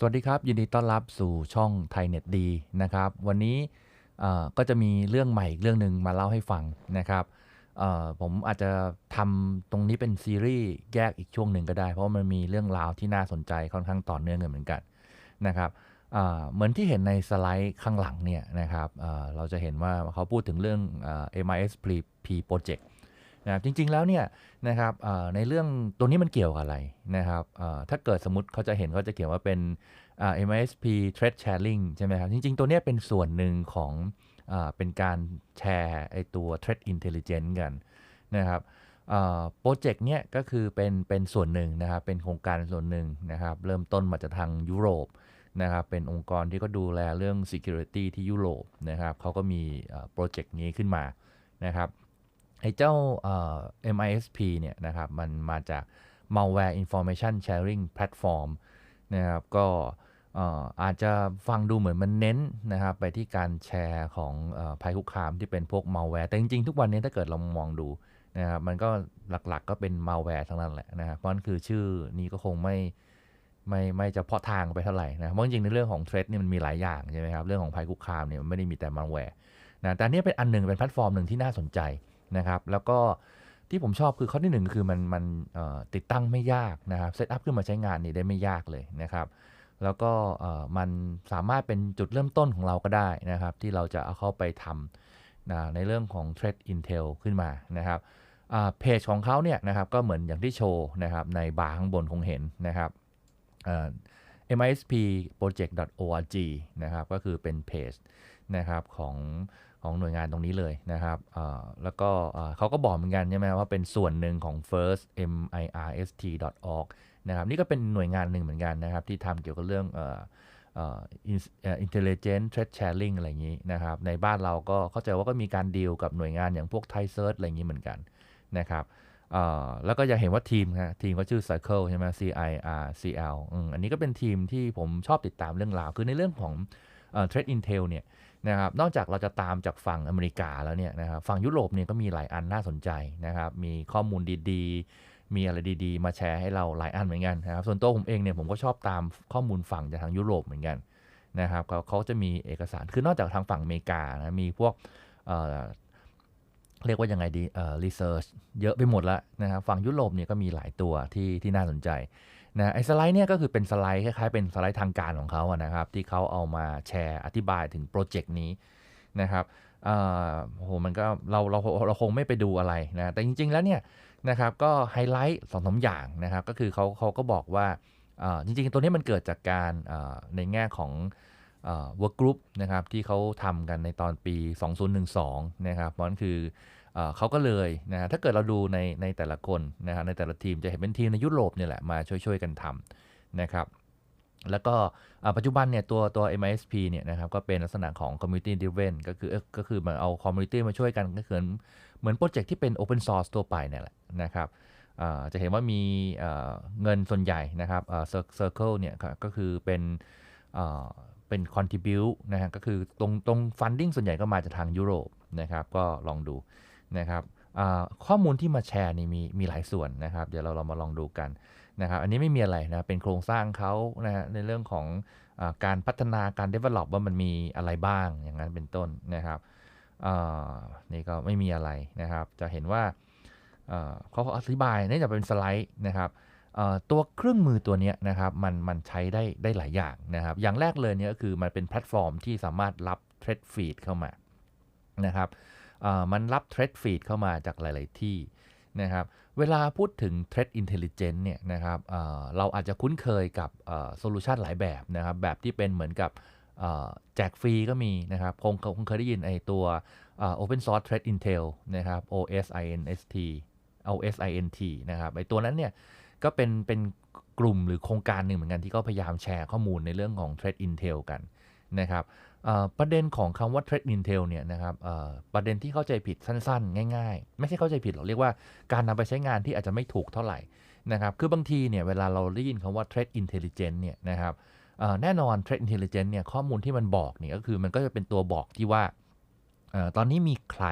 สวัสดีครับ ยินดีต้อนรับสู่ช่องไทยเน็ตดีนะครับ วันนี้ก็จะมีเรื่องใหม่อีกเรื่องหนึ่งมาเล่าให้ฟังนะครับผมอาจจะทำตรงนี้เป็นซีรีส์แยกอีกช่วงหนึ่งก็ได้ เพราะมันมีเรื่องราวที่น่าสนใจค่อนข้างต่อเนื่องกันเหมือนกันนะครับเหมือนที่เห็นในสไลด์ข้างหลังเนี่ยนะครับเราจะเห็นว่าเขาพูดถึงเรื่อง MISP Project นะครับจริงๆแล้วเนี่ยนะครับในเรื่องตัวนี้มันเกี่ยวกับอะไรนะครับถ้าเกิดสมมติเขาจะเห็นเขาจะเขียนว่าเป็น MISP Thread Sharing ใช่ไหมครับจริง ๆ ตัวนี้เป็นส่วนหนึ่งของอเป็นการแชร์ไอตัว Thread Intelligence กันนะครับโปรเจกต์เนี้ยก็คือเป็นเป็นส่วนหนึ่งนะครับเป็นโครงการส่วนหนึ่งนะครับเริ่มต้นมาจากทางยุโรปนะครับเป็นองค์กรที่ก็ดูแลเรื่อง Security ที่ยุโรปนะครับเขาก็มีโปรเจกต์นี้ขึ้นมานะครับ ไอ้เจ้า MISP เนี่ยนะครับมันมาจาก Malware Information Sharing Platform นะครับก็อาจจะฟังดูเหมือนมันเน้นนะครับไปที่การแชร์ของภัยคุกคามที่เป็นพวก malware แต่จริงๆ ทุกวันนี้ถ้าเกิดเรามองดูนะครับมันก็หลักๆก็เป็น malware ทั้งนั้นแหละนะครับเพราะนั่นคือชื่อนี้ก็คงไม่ไม่ไม่จะเพาะทางไปเท่าไหร่นะเพราะจริงๆในเรื่องของเทรดนี่ยมันมีหลายอย่างใช่ไหมครับเรื่องของภัยคุกคามเนี่ยมันไม่ได้มีแต่ malware นะแต่นนี้เป็นอันหนึ่งเป็นแพลตฟอร์มหนึ่งที่น่าสนใจ นะครับแล้วก็ที่ผมชอบคือข้อที่หนึ่งคือมันมันติดตั้งไม่ยากนะครับเซตอัพขึ้นมาใช้งานนี่ได้ไม่ยากเลยนะครับ แล้วก็มันสามารถเป็นจุดเริ่มต้นของเราก็ได้นะครับ ที่เราจะเอาเข้าไปทำนะในเรื่องของ Thread Intel ขึ้นมานะครับเพจของเขาเนี่ยนะครับก็เหมือนอย่างที่โชว์นะครับในบาร์ข้างบนคงเห็นนะครับ mispproject.org นะครับก็คือเป็นเพจนะครับของ ของหน่วยงานตรงนี้เลยนะครับแล้วก็เขาก็บอกเหมือนกันใช่ไหมว่าเป็นส่วนหนึ่งของ first mirst.org นะครับนี่ก็เป็นหน่วยงานหนึ่งเหมือนกันนะครับ ที่ทำเกี่ยวกับเรื่องอ่อเอ่อ in- เอ่อ intelligent threat sharing อะไรอย่างนี้นะครับ ในบ้านเราก็เข้าใจว่าก็มีการดีลกับหน่วยงานอย่างพวก Thai Search อะไรอย่างนี้เหมือนกันนะครับแล้วก็จะเห็นว่าทีมนะทีมก็ชื่อ Circle ใช่ไหม C I R C L อันนี้ก็เป็นทีมที่ผมชอบติดตามเรื่องราว คือในเรื่องของเอ่อ threat intel เนี่ย นะครับนอกจากเราจะตามจากฝั่งอเมริกาแล้วเนี่ยนะครับฝั่งยุโรปเนี่ยก็มีหลายอันน่าสนใจนะครับมีข้อมูลดีๆ มีอะไรดีๆ มาแชร์ให้เราหลายอันเหมือนกันนะครับส่วนตัวผมเองเนี่ยผมก็ชอบตามข้อมูลฝั่งจากทางยุโรปเหมือนกันนะครับเขาเขาจะมีเอกสารคือนอกจากทางฝั่งอเมริกานะมีพวกเเรียกว่ายังไงดีเอ่อรีเสิร์ชเยอะไปหมดแล้วนะครับฝั่งยุโรปเนี่ยก็มีหลายตัวที่ที่น่าสนใจ นะไอ้สไลด์เนี่ยก็คือเป็นสไลด์คล้ายๆเป็นสไลด์ทางการของเขาอะนะครับ ที่เขาเอามาแชร์อธิบายถึงโปรเจกต์นี้นะครับโอ้โหมันก็เราเราเราคงไม่ไปดูอะไรนะแต่จริง ๆ แล้วเนี่ยนะครับก็ไฮไลท์สองสาอย่างนะครับ ก็คือเขาเขาก็บอกว่าจริง ๆ ตัวนี้มันเกิดจากการในแง่ของ เอ่อ work group นะครับที่เขาทำกันในตอนปี 2012 นะครับเพราะนั่นคือเอ่อเขาก็เลยนะฮะถ้าเกิดเราดูในในแต่ละคนนะครับในแต่ละทีมจะเห็นเป็นทีมในยุโรปเนี่ยแหละมาช่วยๆกันทำนะครับแล้วก็ปัจจุบันเนี่ยตัวตัว MISP เนี่ยนะครับก็เป็นลักษณะของ community driven ก็คือเอ่อก็คือมือนเอา community มาช่วยกันก็คือเหมือนโปรเจกต์ที่เป็น open source ตัวไปเนี่ยแหละนะครับจะเห็นว่ามีเงินส่วนใหญ่นะครับเอ่อ Cir- circle เนี่ยก็คือเป็น เป็น contribute นะฮะก็คือตรงตรง funding ส่วนใหญ่ก็มาจากทางยุโรปนะครับ ก็ลองดูนะครับข้อมูลที่มาแชร์นี่มีมีหลายส่วนนะครับ เดี๋ยวเราเรามาลองดูกันนะครับอันนี้ไม่มีอะไรนะเป็นโครงสร้างเขานะฮะในเรื่องของอการพัฒนาการ develop ว่ามันมีอะไรบ้างอย่างนั้นเป็นต้นนะครับนี่ก็ไม่มีอะไรนะครับ จะเห็นว่าเขาอธิบายเนื่องจากเป็นสไลด์นะครับ ตัวเครื่องมือตัวนี้นะครับมันมันใช้ได้ได้หลายอย่างนะครับ อย่างแรกเลยเนี่ยก็คือมันเป็นแพลตฟอร์มที่สามารถรับ thread feed เข้ามานะครับมันรับ thread feed เข้ามาจากหลาย ๆ ที่นะครับเวลาพูดถึง Threat Intelligence เนี่ยนะครับเเราอาจจะคุ้นเคยกับโซลูชันหลายแบบนะครับ แบบที่เป็นเหมือนกับแจกฟรีก็มีนะครับ คงคงเคยได้ยินไอตัวเอ่อ Open Source Threat Intel นะครับ OSINT OSINT นะครับไอตัวนั้นเนี่ย ก็เป็นเป็นกลุ่มหรือโครงการหนึ่งเหมือนกันที่ก็พยายามแชร์ข้อมูลในเรื่องของ Threat Intel กันนะครับประเด็นของคำว่า Threat Intel เนี่ยนะครับประเด็นที่เข้าใจผิดสั้นๆ ง่ายๆ ไม่ใช่เข้าใจผิดหรอกเรียกว่าการนำไปใช้งานที่อาจจะไม่ถูกเท่าไหร่นะครับคือบางทีเนี่ยเวลาเราได้ยินคำว่า threat intelligence เนี่ยนะครับแน่นอน threat intelligence เนี่ยข้อมูลที่มันบอกเนี่ยก็คือมันก็จะเป็นตัวบอกที่ว่าออตอนนี้มีใคร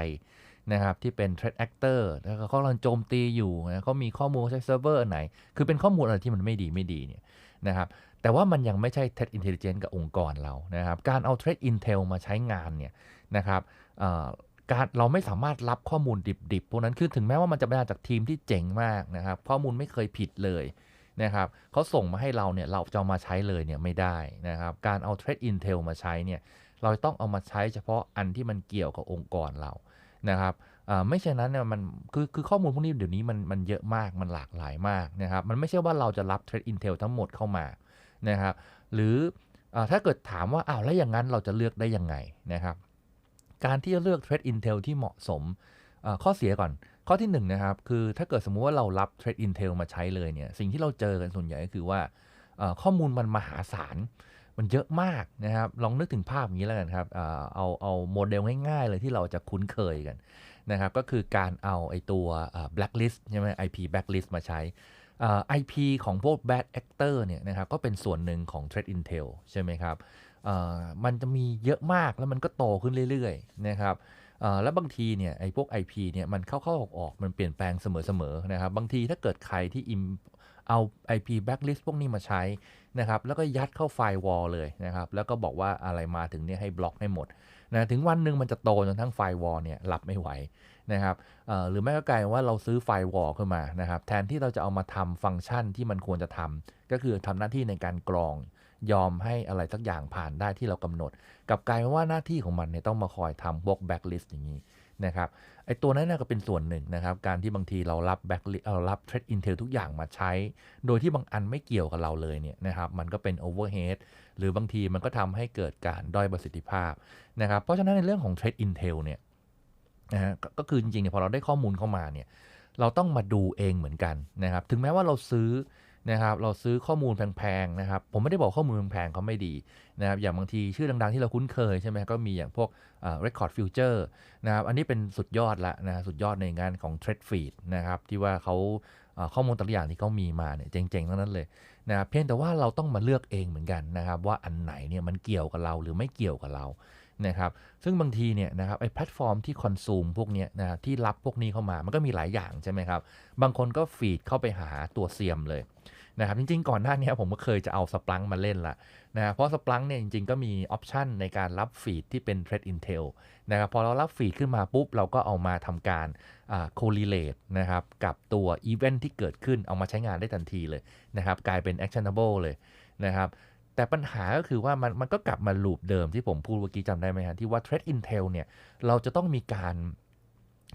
นะครับที่เป็น threat actor แล้วก็เขากำลังโจมตีอยู่นะเขามีข้อมูลใช้เซิร์ฟเวอร์ไหน คือเป็นข้อมูลอะไรที่มันไม่ดีไม่ดีเนี่ยนะครับแต่ว่ามันยังไม่ใช่ Threat Intelligence กับองค์กรเรานะครับการเอา Threat Intel มาใช้งานเนี่ยนะครับการเราไม่สามารถรับข้อมูลดิบๆพวกนั้นคือถึงแม้ว่ามันจะมาจากทีมที่เจ๋งมากนะครับข้อมูลไม่เคยผิดเลยนะครับเขาส่งมาให้เราเนี่ยเราจะมาใช้เลยเนี่ยไม่ได้นะครับการเอา Threat Intel มาใช้เนี่ยเราต้องเอามาใช้เฉพาะอันที่มันเกี่ยวกับองค์กรเรา นะครับไม่ใช่นั้นเนี่ยมันคือคือข้อมูลพวกนี้เดี๋ยวนี้มันมันเยอะมากมันหลากหลายมากนะครับมันไม่ใช่ว่าเราจะรับ Threat Intel ทั้งหมดเข้ามานะครับหรืออถ้าเกิดถามว่าอ้าวแล้วอย่างนั้นเราจะเลือกได้ยังไงนะครับการที่จะเลือก Threat Intel ที่เหมาะสมข้อเสียก่อนข้อที่1นนะครับคือถ้าเกิดสมมุติว่าเรารับ Threat Intel มาใช้เลยเนี่ยสิ่งที่เราเจอกันส่วนใหญ่ก็คือว่าข้อมูลมันมหาศาล มันเยอะมากนะครับ ลองนึกถึงภาพอย่างนี้แล้วกันครับ เอาเอาโมเดลง่ายๆเลยที่เราจะคุ้นเคยกันนะครับ ก็คือการเอาไอตัว blacklist ใช่ไหม IP blacklist มาใช้ IP ของพวก bad actor เนี่ยนะครับก็เป็นส่วนหนึ่งของ threat intel ใช่ไหมครับมันจะมีเยอะมากแล้วมันก็โตขึ้นเรื่อยๆนะครับแล้วบางทีเนี่ยไอ้พวก IP เนี่ยมันเข้าๆออกๆมันเปลี่ยนแปลงเสมอๆนะครับบางทีถ้าเกิดใครที่อิมเอา IP blacklist พวกนี้มาใช้ นะครับแล้วก็ยัดเข้าไฟวอลเลยนะครับแล้วก็บอกว่าอะไรมาถึงเนี่ยให้บล็อกให้หมดนะถึงวันหนึ่งมันจะโตจนทั้งไฟวอลเนี่ยรับไม่ไหวนะครับหรือไม่ก็กลายว่าเราซื้อไฟวอลขึ้นมานะครับแทนที่เราจะเอามาทำฟังก์ชันที่มันควรจะทำก็คือทำหน้าที่ในการกรองยอมให้อะไรสักอย่างผ่านได้ที่เรากำหนด กับกลายว่าหน้าที่ของมันเนี่ยต้องมาคอยทำพวกแบ็กลิสต์อย่างนี้ นะครับไอตัวนั้นก็เป็นส่วนหนึ่งนะครับ การที่บางทีเรารับแบ็กเรารับเทรดอินเทลทุกอย่างมาใช้ โดยที่บางอันไม่เกี่ยวกับเราเลยเนี่ยนะครับมันก็เป็นโอเวอร์เฮดหรือบางทีมันก็ทำให้เกิดการด้อยประสิทธิภาพนะครับเพราะฉะนั้นในเรื่องของเทรดอินเทลเนี่ยนะฮะก็คือจริงๆเนี่ยพอเราได้ข้อมูลเข้ามาเนี่ยเราต้องมาดูเองเหมือนกันนะครับถึงแม้ว่าเราซื้อ นะครับเราซื้อข้อมูลแพงๆนะครับผมไม่ได้บอกข้อมูลแพงๆเขาไม่ดีนะครับอย่างบางทีชื่อดังๆที่เราคุ้นเคยใช่ไหมก็มีอย่างพวก Record Future นะครับอันนี้เป็นสุดยอดละนะสุดยอดในงานของ Trade Feed นะครับที่ว่าเขาข้อมูลแต่ละอย่างที่เขามีมาเนี่ยเจ๋งๆทั้งนั้นเลยนะครับเพียงแต่ว่าเราต้องมาเลือกเองเหมือนกันนะครับว่าอันไหนเนี่ยมันเกี่ยวกับเราหรือไม่เกี่ยวกับเรานะครับซึ่งบางทีเนี่ยนะครับไอ้แพลตฟอร์มที่คอนซูมพวกนี้นะที่รับพวกนี้เข้ามามันก็มีหลายอย่างใช่ไหมครับบางคนก็ฟีดเข้าไปหาตัวเซียมเลย นะครับจริงๆ ก่อนหน้านี้ผมก็เคยจะเอาสปลังมาเล่นละนะเพราะสปลังเนี่ยจริงๆ ก็มีออปชันในการรับฟีดที่เป็น Thread Intel นะครับพอเรารับฟีดขึ้นมาปุ๊บ เราก็เอามาทำการ correlate นะครับกับตัวอีเวนท์ที่เกิดขึ้นเอามาใช้งานได้ทันทีเลยนะครับกลายเป็น actionable เลยนะครับแต่ปัญหาก็คือว่ามันมันก็กลับมาลูปเดิมที่ผมพูดเมื่อกี้จำได้ไหมฮะที่ว่า Thread Intel เนี่ยเราจะต้องมีการ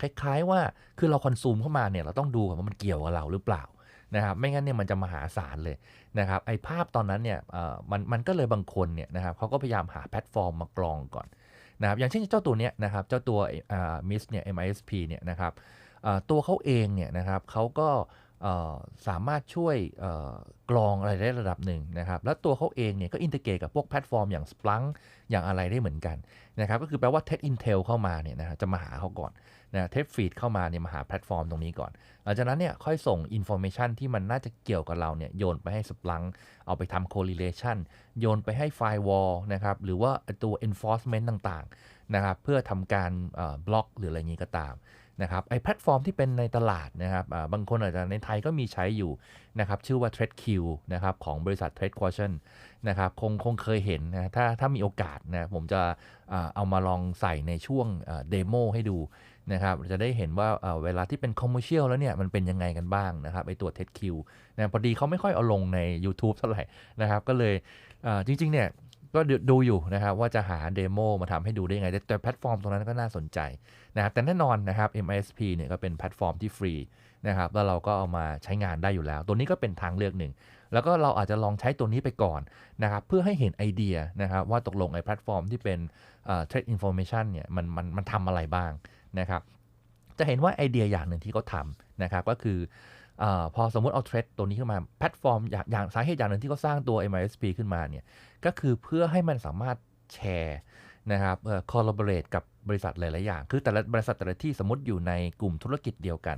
คล้ายๆว่าคือเราคอนซูมเข้ามาเนี่ยเราต้องดูว่ามันเกี่ยวกับเราหรือเปล่า นะครับไม่งั้นเนี่ยมันจะมหาศาลเลยนะครับไอภาพตอนนั้นเนี่ยมันมันก็เลยบางคนเนี่ยนะครับเขาก็พยายามหาแพลตฟอร์มมากรองก่อนนะครับอย่างเช่นเจ้าตัวเนี้ยนะครับเจ้าตัวมิสเนี่ย MISP เนี่ยนะครับตัวเขาเองเนี่ยนะครับเขาก็สามารถช่วยกรองอะไรได้ระดับหนึ่งนะครับ แล้วตัวเขาเองเนี่ยก็อินเตอร์เกตกับพวกแพลตฟอร์มอย่าง Splunk อย่างอะไรได้เหมือนกันนะครับ ก็คือแปลว่า Tech Intel เข้ามาเนี่ยนะจะมาหาเขาก่อน นะเทปฟีดเข้ามาเนี่ยมาหาแพลตฟอร์มตรงนี้ก่อนหลังจากนั้นเนี่ยค่อยส่งอินโฟเมชันที่มันน่าจะเกี่ยวกับเราเนี่ยโยนไปให้สปลังเอาไปทำ correlation โยนไปให้ไฟวอลนะครับหรือว่าตัว enforcement ต่างๆนะครับเพื่อทำการบล็อกหรืออะไรงนี้ก็ตามนะครับไอแพลตฟอร์มที่เป็นในตลาดนะครับบางคนอาจจะในไทยก็มีใช้อยู่นะครับชื่อว่า TradeQ นะครับของบริษัท Trade Quotient นะครับคงคงเคยเห็นนะถ้าถ้ามีโอกาสนะผมจะเอามาลองใส่ในช่วงเดโมให้ดู นะครับจะได้เห็นว่าเวลาที่เป็นคอมเมอร์เชียลแล้วเนี่ยมันเป็นยังไงกันบ้างนะครับไอตัว TEDQ นะพอดีเขาไม่ค่อยเอาลงใน YouTube เท่าไหร่นะครับก็เลยจริงๆเนี่ยก็ดูอยู่นะครับว่าจะหาเดโมมาทำให้ดูได้ยังไง แต่แพลตฟอร์มตรงนั้นก็น่าสนใจนะครับแต่แน่นอนนะครับ MISP เนี่ยก็เป็นแพลตฟอร์มที่ฟรีนะครับแล้วเราก็เอามาใช้งานได้อยู่แล้ว ตัวนี้ก็เป็นทางเลือกหนึ่ง แล้วก็เราอาจจะลองใช้ตัวนี้ไปก่อนนะครับเพื่อให้เห็นไอเดียนะครับว่าตกลงไอแพลตฟอร์มที่เป็น trade information เนี่ยมันมันมันทำอะไรบ้าง นะครับ จะเห็นว่าไอเดียอย่างหนึ่งที่เขาทำนะครับก็คืออพอสมมติเอาเทรดตัวนี้ขึ้นมาแพลตฟอร์มอย่างสาเหตุอย่างหนึ่งที่เขาสร้างตัว MISP ขึ้นมาเนี่ยก็คือเพื่อให้มันสามารถแชร์นะครับเอ่อ collaborate กับบริษัทหลาย ๆ อย่าง คือแต่ละบริษัทแต่ละที่สมมติอยู่ในกลุ่มธุรกิจเดียวกัน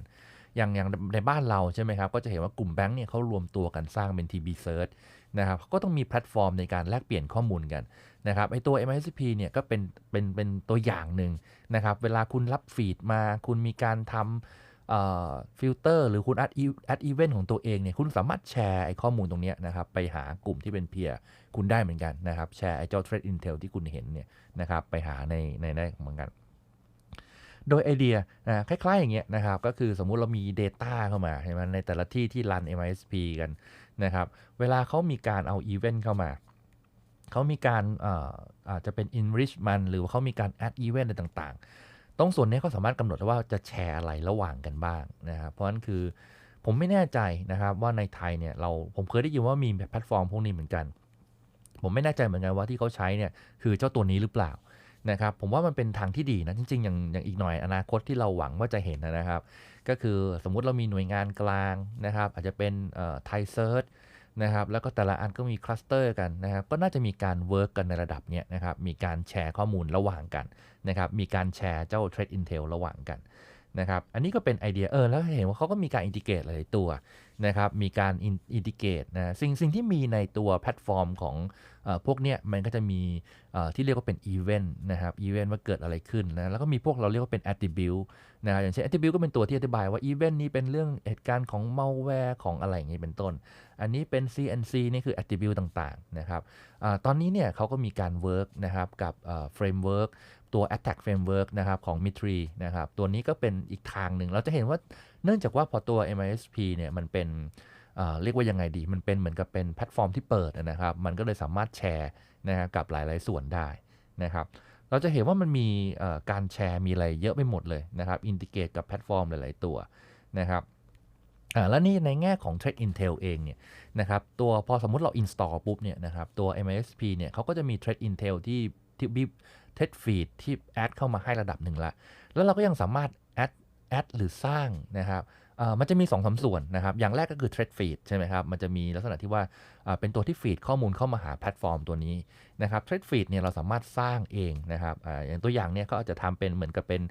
อย่างอย่างในบ้านเราใช่ไหมครับ ก็จะเห็นว่ากลุ่มแบงก์เนี่ยเขารวมตัวกันสร้างเป็น TB Search นะครับก็ต้องมีแพลตฟอร์มในการแลกเปลี่ยนข้อมูลกัน นะครับไอตัว MSP เนี่ยก็เป็นเป็นเป็นตัวอย่างหนึ่งนะครับเวลาคุณรับฟีดมา คุณมีการทำฟิลเตอร์หรือคุณแอดแอดอีเวนต์ของตัวเองเนี่ยคุณสามารถแชร์ไอข้อมูลตรงนี้นะครับไปหากลุ่มที่เป็นเพียร์คุณได้เหมือนกันนะครับแชร์ไอเจ้า Trade Intel ที่คุณเห็นเนี่ยนะครับไปหาในในได้เหมือนกันโดยไอเดียนะคล้าย ๆ อย่างเงี้ยนะครับ ก็คือสมมุติเรามี Data เข้ามาใช่ไหมในแต่ละที่ที่รัน MISP กันนะครับ เวลาเขามีการเอาอีเวนต์เข้ามา เขามีการอาจจะเป็น enrichment หรือว่าเขามีการ add event อะไรต่างๆ ตรงส่วนนี้เขาสามารถกำหนดว่าจะแชร์อะไรระหว่างกันบ้างนะครับ เพราะฉะนั้นคือผมไม่แน่ใจนะครับว่าในไทยเนี่ยเราผมเคยได้ยินว่ามีแพลตฟอร์มพวกนี้เหมือนกัน ผมไม่แน่ใจเหมือนกันว่าที่เขาใช้เนี่ยคือเจ้าตัวนี้หรือเปล่านะครับผมว่ามันเป็นทางที่ดีนะจริงๆอย่างอย่างอีกหน่อยอนาคตที่เราหวังว่าจะเห็นนะครับ ก็คือสมมุติเรามีหน่วยงานกลางนะครับ อาจจะเป็นไทยเซิร์ช นะครับแล้วก็แต่ละอันก็มีคลัสเตอร์กันนะครับก็น่าจะมีการเวิร์กกันในระดับเนี้ยนะครับมีการแชร์ข้อมูลระหว่างกันนะครับมีการแชร์เจ้า Trade Intel ระหว่างกันนะครับอันนี้ก็เป็นไอเดียเออแล้วเห็นว่าเขาก็มีการอินทิเกรตหลายตัว นะครับมีการอินทิเกตนะสิ่งสิ่งที่มีในตัวแพลตฟอร์มของอพวกเนี้ยมันก็จะมีที่เรียกว่าเป็นอีเวนต์นะครับอีเวนต์ว่าเกิดอะไรขึ้นนะแล้วก็มีพวกเราเรียกว่าเป็น attribute นะอย่างเช่น attribute ก็เป็นตัวที่อธิบายว่าอีเวนต์นี้เป็นเรื่องเหตุการณ์ของ malware ของอะไรอย่างนี้เป็นต้น อันนี้เป็น CNC นี่คือ attribute ต่างๆนะครับอตอนนี้เนี่ยเขาก็มีการ work นะครับกับ framework ตัว attack framework นะครับของ Mitri นะครับตัวนี้ก็เป็นอีกทางหนึ่งเราจะเห็นว่า เนื่องจากว่าพอตัว MISP เนี่ยมันเป็นเรียกว่ายังไงดี มันเป็นเหมือนกับเป็นแพลตฟอร์มที่เปิดนะครับ มันก็เลยสามารถแชร์นะครับกับหลาย ๆ ส่วนได้นะครับ เราจะเห็นว่ามันมีการแชร์มีอะไรเยอะไปหมดเลยนะครับ อินทิเกตกับแพลตฟอร์มหลาย ๆ ตัวนะครับแล้วนี่ในแง่ของ Trade Intel เองเนี่ยนะครับ ตัวพอสมมติเรา install ปุ๊บเนี่ยนะครับ ตัว MISP เนี่ยเขาก็จะมี Trade Intel ที่ที่บี Trade Feed ที่แอดเข้ามาให้ระดับหนึ่งละ แล้วเราก็ยังสามารถ แอดหรือสร้างนะครับมันจะมี2อสส่วนนะครับ อย่างแรกก็คือ Trade Feed ใช่ไหมครับ มันจะมีลักษณะที่ว่าเป็นตัวที่ฟีดข้อมูลเข้ามาหาแพลตฟอร์มตัวนี้นะครับ Trade Feed เนี่ยเราสามารถสร้างเองนะครับออย่างตัวอย่างเนี่ยเขาอาจจะทำเป็นเหมือนกับเป็น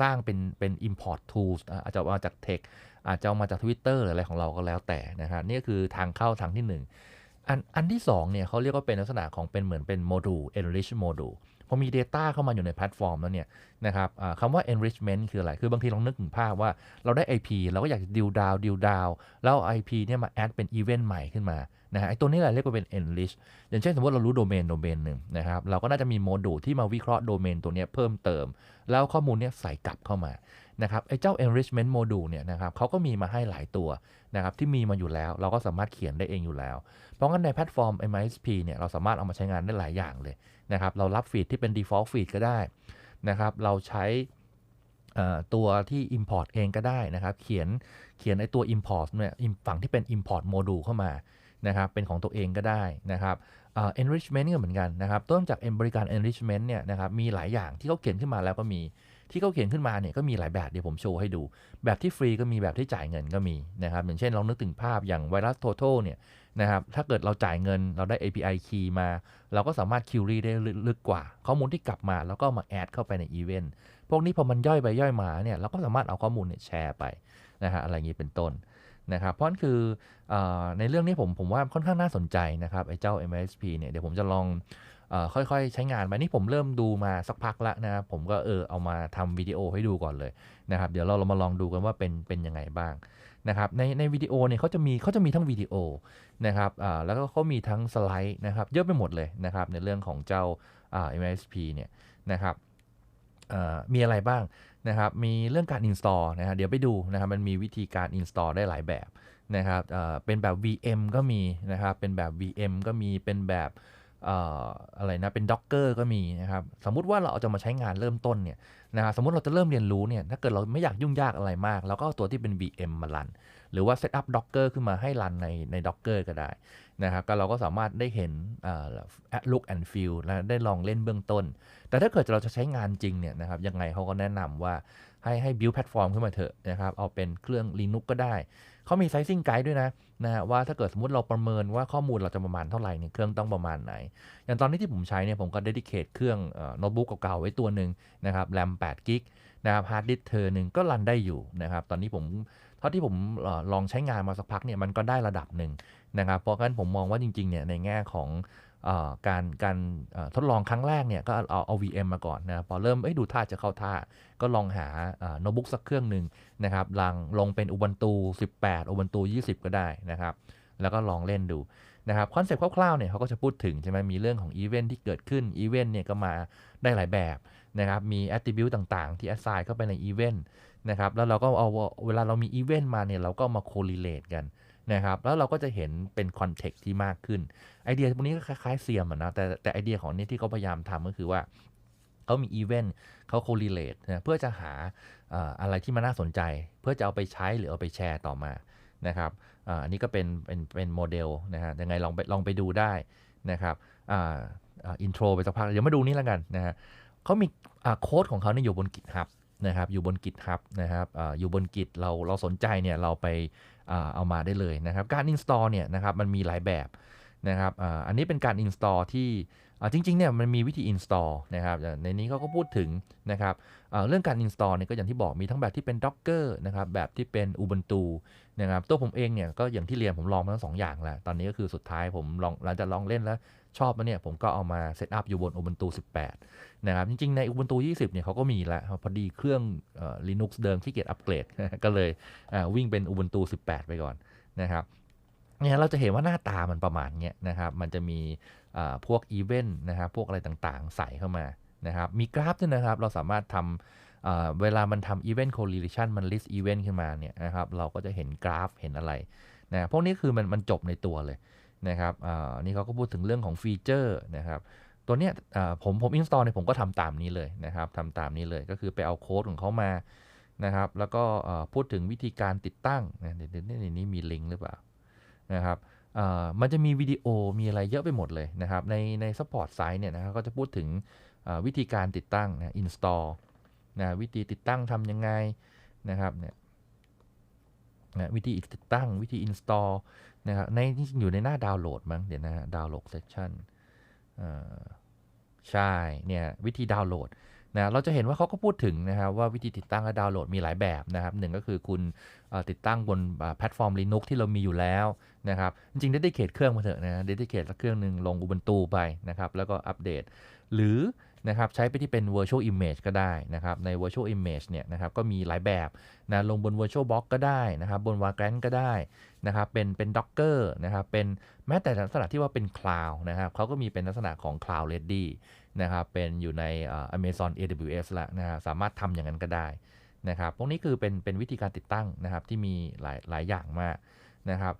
สร้างเป็นเป็น import tools อาจจะมาจาก Text อาจจะมาจาก Twitter หรืออะไรของเราก็แล้วแต่นะครับนี่คือทางเข้าทางที่ 1 อันอันที่2เนี่ยเขาเรียกว่าเป็นลักษณะของเป็นเหมือนเป็นโมดูล enrich module พอมี Data เข้ามาอยู่ในแพลตฟอร์มแล้วเนี่ยนะครับคำว่า enrichment คืออะไร คือบางทีลองนึกถึงภาพว่าเราได้ IP เราก็อยากดิวดาวดิวดาวแล้ว IP เนี่ยมาแอดเป็นอีเวนต์ใหม่ขึ้นมานะฮะไอ้ตัวนี้แหละเรียกว่าเป็น enrich อย่างเช่นสมมติเรารู้โดเมนโดเมนหนึ่งนะครับเราก็น่าจะมีโมดูลที่มาวิเคราะห์โดเมนตัวนี้เพิ่มเติม แล้วข้อมูลเนี้ยใส่กลับเข้ามานะครับไอ้เจ้า enrichment module เนี่ยนะครับเขาก็มีมาให้หลายตัว นะครับที่มีมาอยู่แล้ว เราก็สามารถเขียนได้เองอยู่แล้ว เพราะงั้นในแพลตฟอร์ม MISP เนี่ยเราสามารถเอามาใช้งานได้หลายอย่างเลยนะครับเรารับฟีดที่เป็น default feed ก็ได้นะครับเราใช้ตัวที่ import เองก็ได้นะครับ เขียนเขียนไอตัว import เนี่ยฝั่งที่เป็น import module เข้ามานะครับเป็นของตัวเองก็ได้นะครับ enrichment ก็เหมือนกันนะครับต้นจากบริการ enrichment เนี่ยนะครับมีหลายอย่างที่เขาเขียนขึ้นมาแล้วก็มี ที่เขาเขียนขึ้นมาเนี่ยก็มีหลายแบบเดี๋ยวผมโชว์ให้ดู แบบที่ฟรีก็มีแบบที่จ่ายเงินก็มีนะครับอย่างเช่นลองนึกถึงภาพอย่างไวรัส total เนี่ยนะครับถ้าเกิดเราจ่ายเงินเราได้ API key มา เราก็สามารถ query ได้ลึกกว่า ข้อมูลที่กลับมาแล้วก็มาแอดเข้าไปในอีเวนต์พวกนี้พอมันย่อยไปย่อยมาเนี่ยเราก็สามารถเอาข้อมูลเนี่ยแชร์ไปนะฮะอะไรอย่างนี้เป็นต้นนะครับเพราะนั่นคืออในเรื่องนี้ผมผมว่าค่อนข้างน่าสนใจนะครับไอ้เจ้า MSP เนี่ยเดี๋ยวผมจะลอง ค่อยๆ ใช้งานไปนี่ผมเริ่มดูมาสักพักล้วนะครับผมก็เออเอามาทำวิดีโอให้ดูก่อนเลยนะครับเดี๋ยวเราเรามาลองดูกันว่าเป็นเป็นยังไงบ้างนะครับในในวิดีโอเนี่ยเขาจะมีเขาจะมีทั้งวิดีโอนะครับอ่าแล้วก็เขามีทั้งสไลด์นะครับเยอะไปหมดเลยนะครับในเรื่องของเจ้าอ่า MSP เนี่ยนะครับมีอะไรบ้างนะครับมีเรื่องการ install นะครับเดี๋ยวไปดูนะครับมันมีวิธีการ install ได้หลายแบบนะครับเป็นแบบ VM ก็มีนะครับเป็นแบบ VM ก็มีเป็นแบบ อะไรนะเป็น Docker ก็มีนะครับสมมุติว่าเราจะมาใช้งานเริ่มต้นเนี่ยนะครับสมมติเราจะเริ่มเรียนรู้เนี่ยถ้าเกิดเราไม่อยากยุ่งยากอะไรมากเราก็เอาตัวที่เป็น VM มารัน หรือว่าเซตอัพ Docker ขึ้นมาให้รันในใน Docker ก็ได้นะครับก็เราก็สามารถได้เห็น look and feel และได้ลองเล่นเบื้องต้น แต่ถ้าเกิดเราจะใช้งานจริงเนี่ยนะครับยังไงเขาก็แนะนำว่าให้ให้ build platform ขึ้นมาเถอะนะครับเอาเป็นเครื่อง Linux ก็ได้ เขามี sizing guide ด้วยนะนะฮะว่าถ้าเกิดสมมติเราประเมินว่าข้อมูลเราจะประมาณเท่าไหร่เนี่ยเครื่องต้องประมาณไหน อย่างตอนนี้ที่ผมใช้เนี่ยผมก็เดดิเคทเครื่องโน้ตบุ๊กเก่าๆไว้ตัวหนึ่งนะครับแรม8กิกนะครับฮาร์ดดิสเทอร์หนึ่งก็รันได้อยู่นะครับตอนนี้ผมเท่าที่ผมลองใช้งานมาสักพักเนี่ยมันก็ได้ระดับหนึ่งนะครับเพราะงั้นผมมองว่าจริงๆเนี่ยในแง่ของ การการทดลองครั้งแรกเนี่ยก็เอาเอา VM มาก่อนนะพอเริ่มเอ้ดูท่าจะเข้าท่า ก็ลองหาโน้ตบุ๊กสักเครื่องหนึ่งนะครับลองลงเป็น Ubuntu 18 Ubuntu 20 ก็ได้นะครับ แล้วก็ลองเล่นดูนะครับคอนเซ็ปต์คร่าวๆเนี่ยเขาก็จะพูดถึงใช่ไหมมีเรื่องของอีเวนท์ที่เกิดขึ้นอีเวนต์เนี่ยก็มาได้หลายแบบนะครับมีแอตติบิวต์ต่างๆ ที่แอสไซน์เข้าไปในอีเวนต์นะครับแล้วเราก็เอาเวลาเรามีอีเวนต์มาเนี่ยเราก็มาโคลิเลตกัน นะครับแล้วเราก็จะเห็นเป็นคอนเท็กซ์ที่มากขึ้น ไอเดียพวกนี้ก็คล้ายๆเซียมนะแต่แต่ไอเดียของนี้ที่เขาพยายามทำก็คือว่าเขามีอีเวนต์เขาโคลิเลตนะเพื่อจะหาอะไรที่มันน่าสนใจ เพื่อจะเอาไปใช้หรือเอาไปแชร์ต่อมานะครับอันนี้ก็เป็นเป็นเป็นโมเดลนะฮะยังไงลองไปลองไปดูได้นะครับอินโทรไปสักพักเดี๋ยวมาดูนี่แล้วกันนะฮะเขามีโค้ดของเขาเนี่ยอยู่บน GitHub นะครับอยู่บน GitHub นะครับออยู่บน Git เราเราสนใจเนี่ยเราไปเอามาได้เลยนะครับการ install เนี่ยนะครับมันมีหลายแบบนะครับอันนี้เป็นการ install ที่ จริงๆเนี่ยมันมีวิธี install นะครับในนี้เขาก็พูดถึงนะครับเรื่องการ install เนี่ยก็อย่างที่บอกมีทั้งแบบที่เป็น Docker นะครับแบบที่เป็น Ubuntu นะครับตัวผมเองเนี่ยก็อย่างที่เรียนผมลองมาทั้งสองอย่างแล้วตอนนี้ก็คือสุดท้ายผมลองหลังจากลองเล่นแล้วชอบมาเนี่ยผมก็เอามาเซตอัพอยู่บน Ubuntu 18 นะครับ จริงๆ ใน Ubuntu 20 เนี่ยเขาก็มีแล้วพอดีเครื่อง Linux เดิมที่เกียจอัปเกรด ก็เลยวิ่งเป็น Ubuntu 18 ไปก่อนนะครับ เนี่ยเราจะเห็นว่าหน้าตามันประมาณเนี้ยนะครับมันจะมีพวกอีเวนต์นะครับพวกอะไรต่างๆ ใส่เข้ามานะครับมีกราฟด้วยนะครับเราสามารถทำเวลามันทำ Event Correlation มัน list event ขึ้นมาเนี่ยนะครับเราก็จะเห็นกราฟเห็นอะไรนะพวกนี้คือมันมันจบในตัวเลยนะครับนี่เขาก็พูดถึงเรื่องของฟีเจอร์นะครับตัวเนี้ยผมผมอินสตอลเนี่ยผมก็ทำตามนี้เลยนะครับทำตามนี้เลยก็คือไปเอาโค้ดของเขามานะครับแล้วก็พูดถึงวิธีการติดตั้งนะเดี๋ยวในนี้มีลิงก์หรือเปล่า นะครับมันจะมีวิดีโอมีอะไรเยอะไปหมดเลยนะครับในใน support site เนี่ยนะครับก็จะพูดถึงวิธีการติดตั้งนะ install นะวิธีติดตั้งทำยังไงนะครับเนี่ยนะวิธีติดตั้งวิธี install นะครับในอยู่ในหน้าดาวน์โหลดมั้งเดี๋ยวนะฮะดาวน์โหลดเซสชั่นใช่เนี่ยวิธีดาวน์โหลด นะเราจะเห็นว่าเขาก็พูดถึงนะครับว่าวิธีติดตั้งและดาวน์โหลดมีหลายแบบนะครับหนึ่งก็คือคุณติดตั้งบนแพลตฟอร์ม Linux ที่เรามีอยู่แล้วนะครับจริงๆ ได้ด้เขตเครื่องมาเถอะนะได้ด้เขตสักเครื่องหนึ่งลง Ubuntu ไปนะครับแล้วก็อัปเดต หรือนะครับใช้ไปที่เป็น virtual image ก็ได้นะครับใน virtual image เนี่ยนะครับก็มีหลายแบบนะลงบน virtual box ก็ได้นะครับบน vagrant ก็ได้นะครับเป็นเป็น docker นะครับเป็นแม้แต่ลักษณะที่ว่าเป็น cloud นะครับเขาก็มีเป็นลักษณะของ cloud ready นะครับเป็นอยู่ใน Amazon AWS แล้วนะฮะสามารถทำอย่างนั้นก็ได้นะครับพวกนี้คือเป็นเป็นวิธีการติดตั้งนะครับที่มีหลายหลายอย่างมากนะครับ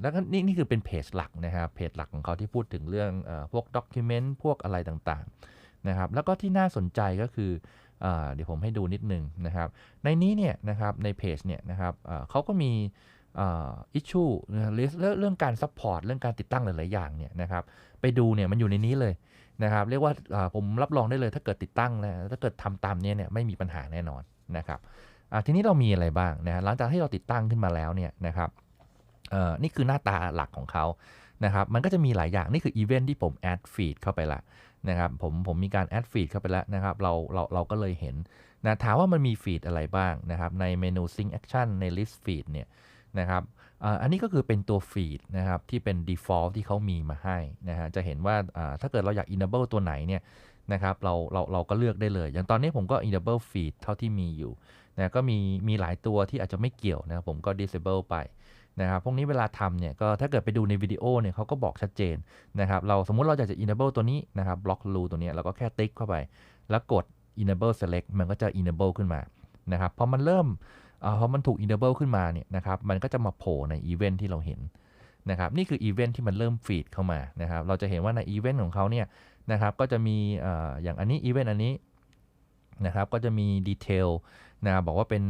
แล้วก็นี่นี่คือเป็นเพจหลักนะครับเพจหลักของเขาที่พูดถึงเรื่องอพวกด็อกิเมนต์พวกอะไรต่างๆนะครับแล้วก็ที่น่าสนใจก็คืออเดี๋ยวผมให้ดูนิดนึงนะครับในนี้เนี่ยนะครับในเพจเนี่ยนะครับเขาก็มี อิชชูเรื่องการซัพพอร์ตเรื่องการติดตั้งหลาย ๆ อย่างเนี่ยนะครับไปดูเนี่ยมันอยู่ในนี้เลยนะครับเรียกว่าผมรับรองได้เลยถ้าเกิดติดตั้งแล้วถ้าเกิดทำตามนี้เนี่ยไม่มีปัญหาแน่นอนนะครับทีนี้เรามีอะไรบ้างนะหลังจากที่เราติดตั้งขึ้นมาแล้วเนี่ยนะครับนี่คือหน้าตาหลักของเขานะครับมันก็จะมีหลายอย่างนี่คืออีเวนท์ที่ผมแอดฟีดเข้าไปละนะครับผมผมมีการแอดฟีดเข้าไปแล้วนะครับเราเราเราก็เลยเห็นนะถามว่ามันมีฟีดอะไรบ้างนะครับในเมนู Sync Action ใน List Feed เนี่ย นะครับอันนี้ก็คือเป็นตัวฟีดนะครับที่เป็น default ที่เขามีมาให้นะฮะจะเห็นว่าถ้าเกิดเราอยาก enable ตัวไหนเนี่ยนะครับเราเราเราก็เลือกได้เลย อย่างตอนนี้ผมก็ enable feed เท่าที่มีอยู่นะก็มีมีหลายตัวที่อาจจะไม่เกี่ยวนะผมก็ disable ไปนะครับพวกนี้เวลาทำเนี่ยก็ถ้าเกิดไปดูในวิดีโอเนี่ยเขาก็บอกชัดเจนนะครับเราสมมุติเราอยากจะ enable ตัวนี้นะครับ block rule ตัวนี้เราก็แค่ติ๊กเข้าไป แล้วกด enable select มันก็จะ enable ขึ้นมานะครับพอมันเริ่ม พอมันถูก enable ขึ้นมาเนี่ยนะครับมันก็จะมาโผล่ในอีเวนท์ที่เราเห็นนะครับนี่คืออีเวนท์ที่มันเริ่มฟีดเข้ามานะครับเราจะเห็นว่าในอีเวนต์ของเขาเนี่ยนะครับก็จะมีอย่างอันนี้อีเวนต์อันนี้นะครับก็จะมีดีเทลนะบอกว่าเป็น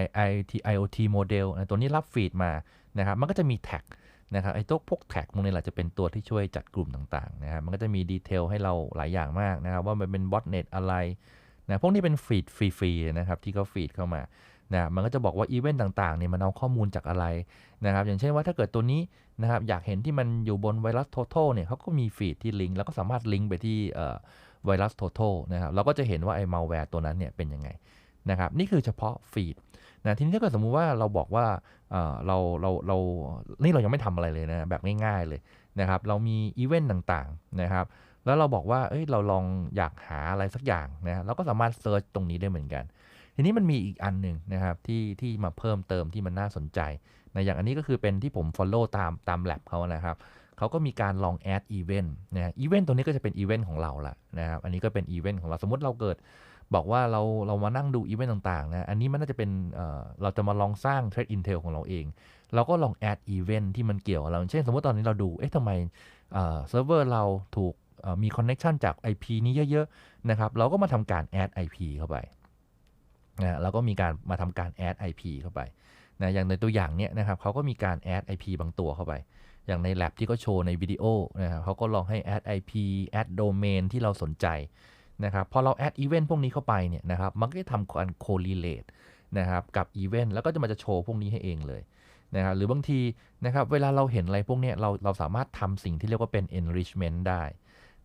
IoT IoT โมเดลตัวนี้รับฟีดมานะครับมันก็จะมีแท็กนะครับไอ้ตัวพวกแท็กพวกนี้แหละจะเป็นตัวที่ช่วยจัดกลุ่มต่างๆนะครับมันก็จะมีดีเทลให้เราหลายอย่างมากนะครับว่ามันเป็นบอทเน็ตอะไรนะพวกนี้เป็นฟีดฟรีๆนะครับที่เขาฟีดเข้ามา นะมันก็จะบอกว่าอีเวนต์ต่างๆเนี่ยมันเอาข้อมูลจากอะไรนะครับอย่างเช่นว่าถ้าเกิดตัวนี้นะครับอยากเห็นที่มันอยู่บนไวรัส total เนี่ยเขาก็มีฟีดที่ลิงก์แล้วก็สามารถลิงก์ไปที่ไวรัส total นะครับเราก็จะเห็นว่าไอ้ malware ตัวนั้นเนี่ยเป็นยังไงนะครับนี่คือเฉพาะฟีดนะทีนี้ถ้าเกิดสมมุติว่าเราบอกว่าเราเราเรานี่เรายังไม่ทำอะไรเลยนะแบบง่ายๆเลยนะครับเรามีอีเวนต์ต่างๆนะครับแล้วเราบอกว่าเอ้ยเราลองอยากหาอะไรสักอย่างนะเราก็สามารถเซิร์ชตรงนี้ได้เหมือนกัน ทีนี้มันมีอีกอันหนึ่งนะครับที่ที่มาเพิ่มเติมที่มันน่าสนใจนะอย่างอันนี้ก็คือเป็นที่ผม Follow ตามตาม lab เขานะครับเขาก็มีการลองแอดอีเวนต์นะอีเวนต์ตัวนี้ก็จะเป็นอีเวนต์ของเราละนะครับอันนี้ก็เป็นอีเวนต์ของเราสมมติเราเกิดบอกว่าเราเรามานั่งดูอีเวนต์ต่างๆนะอันนี้มันน่าจะเป็นเเราจะมาลองสร้าง Trade Intel ของเราเอง เราก็ลองแอดอีเวนต์ที่มันเกี่ยวเรา เช่นสมมติตอนนี้เราดูเอ๊ะทำไมเเซิร์ฟเวอร์เราถูกมีคอนเน็ชันจาก IP นี้เยอะๆนะครับเราก็มาทำการแอด IP เข้าไป นะเราก็มีการมาทำการแอด IP เข้าไปนะอย่างในตัวอย่างเนี้ยนะครับเขาก็มีการแอด IP บางตัวเข้าไป อย่างใน lab ที่เขาโชว์ในวิดีโอนะครับเขาก็ลองให้แอด IP แอดโดเมนที่เราสนใจนะครับพอเราแอดอีเวนต์พวกนี้เข้าไปเนี่ยนะครับมันก็จะทำการ correlate นะครับกับอีเวนต์แล้วก็จะมาจะโชว์พวกนี้ให้เองเลยนะครับหรือบางทีนะครับเวลาเราเห็นอะไรพวกนี้เราเราสามารถทำสิ่งที่เรียกว่าเป็น enrichment ได้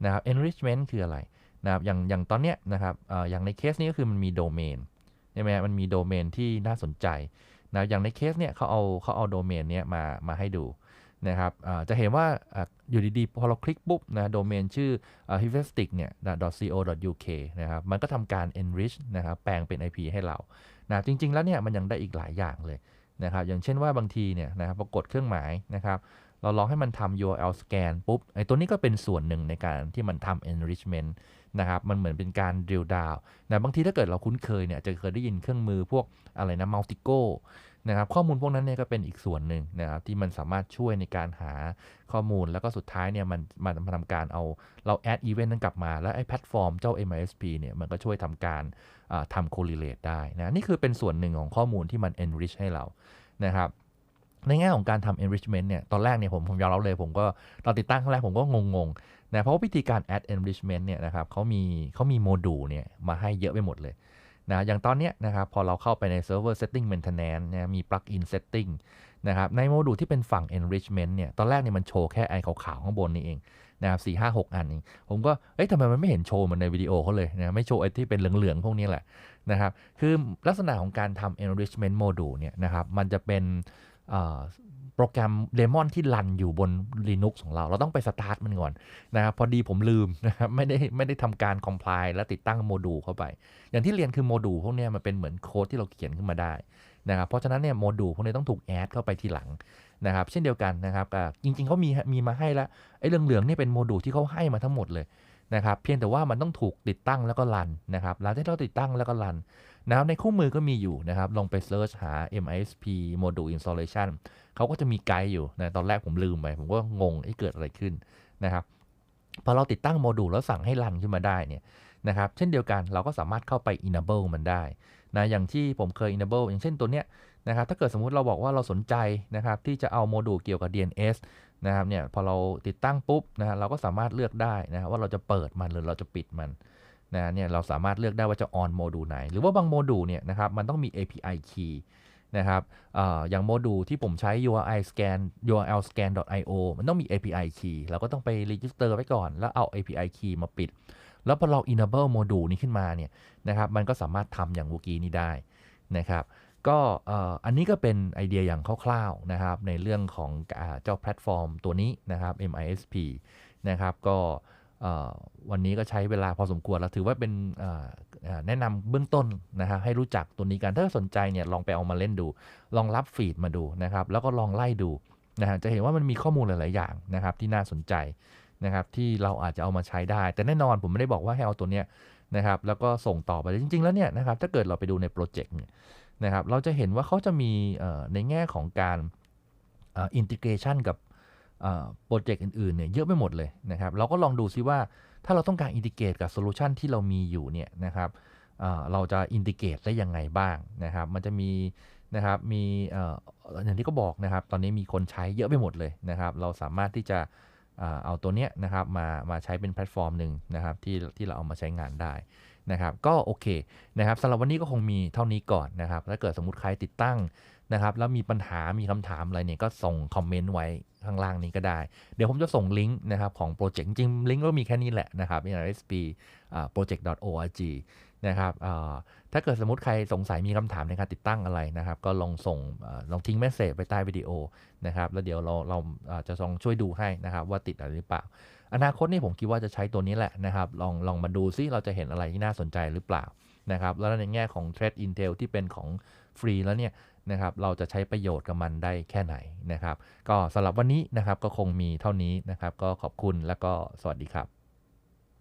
นะครับ enrichment คืออะไรนะครับอย่างอย่างตอนเนี้ยนะครับออย่างในเคสนี้ก็คือมันมีโดเมน ใช่ไหมมันมีโดเมนที่น่าสนใจนะอย่างในเคสเนี่ยเขาเอาเขาเอาโดเมนเนี้ยมามาให้ดูนะครับจะเห็นว่าอยู่ดีๆ พอเราคลิกปุ๊บนะโดเมนชื่อ h i v e s t i c เนี่ย .co.uk นะครับมันก็ทำการ enrich นะครับแปลงเป็น IP ให้เรานะจริง ๆ แล้วเนี่ยมันยังได้อีกหลายอย่างเลยนะครับอย่างเช่นว่าบางทีเนี่ยนะครับพอกดเครื่องหมายนะครับเราลองให้มันทำ URL scan ปุ๊บไอ้ตัวนี้ก็เป็นส่วนหนึ่งในการที่มันทำ enrichment นะครับมันเหมือนเป็นการ drill down นะบางทีถ้าเกิดเราคุ้นเคยเนี่ยจะเคยได้ยินเครื่องมือพวกอะไรนะ Multico นะครับข้อมูลพวกนั้นเนี่ยก็เป็นอีกส่วนหนึ่งนะครับที่มันสามารถช่วยในการหาข้อมูลแล้วก็สุดท้ายเนี่ยมันมันทำการเอาเราแอดอีเวนต์นั้นกลับมา แล้วไอ้แพลตฟอร์มเจ้า MISP เนี่ยมันก็ช่วยทำการทำ correlate ได้นะนี่คือเป็นส่วนหนึ่งของข้อมูลที่มัน enrich ให้เรานะครับในแง่ของการทำ enrichment เนี่ย ตอนแรกเนี่ยผมผมยอมรับเลย ผมก็ตอนติดตั้งครั้งแรกผมก็งง นะเพราะว่าวิธีการ add enrichment เนี่ยนะครับเขามีเขามีโมดูลเนี่ยมาให้เยอะไปหมดเลยนะอย่างตอนนี้นะครับพอเราเข้าไปใน server setting maintenance นะมี plugin setting นะครับในโมดูลที่เป็นฝั่ง enrichment เนี่ยตอนแรกเนี่ยมันโชว์แค่ไอขาวๆข้างบนนี่เองนะครับสี่ห้าหกอันเองผมก็ เอ๊ะทำไมมันไม่เห็นโชว์เหมือนในวิดีโอเขาเลยนะไม่โชว์ไอที่เป็นเหลือง ๆ พวกนี้แหละนะครับคือลักษณะของการทำ enrichment module เนี่ยนะครับมันจะเป็น รแกรม Daemon ที่รันอยู่บน Linux ของเรา เราต้องไปสตาร์ทมันก่อนนะครับพอดีผมลืมนะครับไม่ได้ไม่ได้ทำการ compile และติดตั้งโมดูลเข้าไป อย่างที่เรียนคือโมดูลพวกนี้มันเป็นเหมือนโค้ดที่เราเขียนขึ้นมาได้นะครับเพราะฉะนั้นเนี่ยโมดูลพวกนี้ต้องถูกแอดเข้าไปทีหลังนะครับเช่นเดียวกันนะครับจริงๆเขามีมีมาให้แล้วไอ้เหลืองๆนี่เป็นโมดูลที่เขาให้มาทั้งหมดเลยนะครับเพียงแต่ว่ามันต้องถูกติดตั้งแล้วก็รันนะครับหลังจากเราติดตั้งแล้วก็รัน นะครับในคู่มือก็มีอยู่นะครับ ลองไปเซิร์ชหา MISP Module Installation เขาก็จะมีไกด์อยู่นะตอนแรกผมลืมไป ผมก็งงไอ้เกิดอะไรขึ้นนะครับพอเราติดตั้งโมดูลแล้วสั่งให้รันขึ้นมาได้เนี่ยนะครับเช่นเดียวกันเราก็สามารถเข้าไป enable มันได้นะอย่างที่ผมเคย enable อย่างเช่นตัวเนี้ยนะครับถ้าเกิดสมมุติเราบอกว่าเราสนใจนะครับที่จะเอาโมดูลเกี่ยวกับ DNS นะครับเนี่ยพอเราติดตั้งปุ๊บนะเราก็สามารถเลือกได้นะว่าเราจะเปิดมันหรือเราจะปิดมัน นะเนี่ยเราสามารถเลือกได้ว่าจะ on โมดูลไหน หรือว่าบางโมดูลเนี่ยนะครับมันต้องมี API key นะครับออย่างโมดูลที่ผมใช้ URI scan URL scan.io มันต้องมี API key เราก็ต้องไป register ไว้ก่อน แล้วเอา API key มาปิด แล้วพอเรา enable โมดูลนี้ขึ้นมาเนี่ยนะครับมันก็สามารถทำอย่างเมื่อกี้นี้ได้นะครับก็อันนี้ก็เป็นไอเดียอย่างคร่าวๆนะครับในเรื่องของเจ้าแพลตฟอร์มตัวนี้นะครับ MISP นะครับก็ วันนี้ก็ใช้เวลาพอสมควรแล้วถือว่าเป็นแนะนำเบื้องต้นนะฮะให้รู้จักตัวนี้กันถ้าสนใจเนี่ยลองไปเอามาเล่นดู ลองรับฟีดมาดูนะครับ แล้วก็ลองไล่ดูนะฮะจะเห็นว่ามันมีข้อมูลหลาย ๆ อย่างนะครับ ที่น่าสนใจนะครับ ที่เราอาจจะเอามาใช้ได้ แต่แน่นอนผมไม่ได้บอกว่าให้เอาตัวเนี้ยนะครับ แล้วก็ส่งต่อไปจริง ๆ แล้วเนี่ยนะครับ ถ้าเกิดเราไปดูในโปรเจกต์เนี่ยนะครับ เราจะเห็นว่าเขาจะมีในแง่ของการอินทิเกรชันกับ โปรเจกต์อื่นๆเนี่ยเยอะไปหมดเลยนะครับเราก็ลองดูซิว่าถ้าเราต้องการอินทิเกตกับโซลูชันที่เรามีอยู่เนี่ยนะครับเราจะอินทิเกตได้ยังไงบ้างนะครับ มันจะมีนะครับมีอย่างที่ก็บอกนะครับ ตอนนี้มีคนใช้เยอะไปหมดเลยนะครับ เราสามารถที่จะเอาตัวเนี้ยนะครับมามาใช้เป็นแพลตฟอร์มหนึ่งนะครับที่ที่เราเอามาใช้งานได้นะครับก็โอเคนะครับสำหรับวันนี้ก็คงมีเท่านี้ก่อนนะครับถ้าเกิดสมมติใครติดตั้งนะครับ แล้วมีปัญหามีคำถามอะไรเนี่ยก็ส่งคอมเมนต์ไว้ ข้างล่างนี้ก็ได้ เดี๋ยวผมจะส่งลิงก์นะครับของโปรเจกต์จริงลิงก์ก็มีแค่นี้แหละนะครับ NRSP project.org นะครับถ้าเกิดสมมติใครสงสัยมีคำถามในการติดตั้งอะไรนะครับ ก็ลองส่งลองทิ้งเมสเซจไปใต้วิดีโอนะครับ แล้วเดี๋ยวเราเราจะลองช่วยดูให้นะครับ ว่าติดอะไรหรือเปล่า อนาคตนี่ผมคิดว่าจะใช้ตัวนี้แหละนะครับ ลองลองมาดูซิเราจะเห็นอะไรที่น่าสนใจหรือเปล่านะครับ แล้วในแง่ของ Thread Intel ที่เป็นของฟรีแล้วเนี่ย นะครับเราจะใช้ประโยชน์กับมันได้แค่ไหนนะครับ ก็สำหรับวันนี้นะครับก็คงมีเท่านี้นะครับ ก็ขอบคุณแล้วก็สวัสดีครับ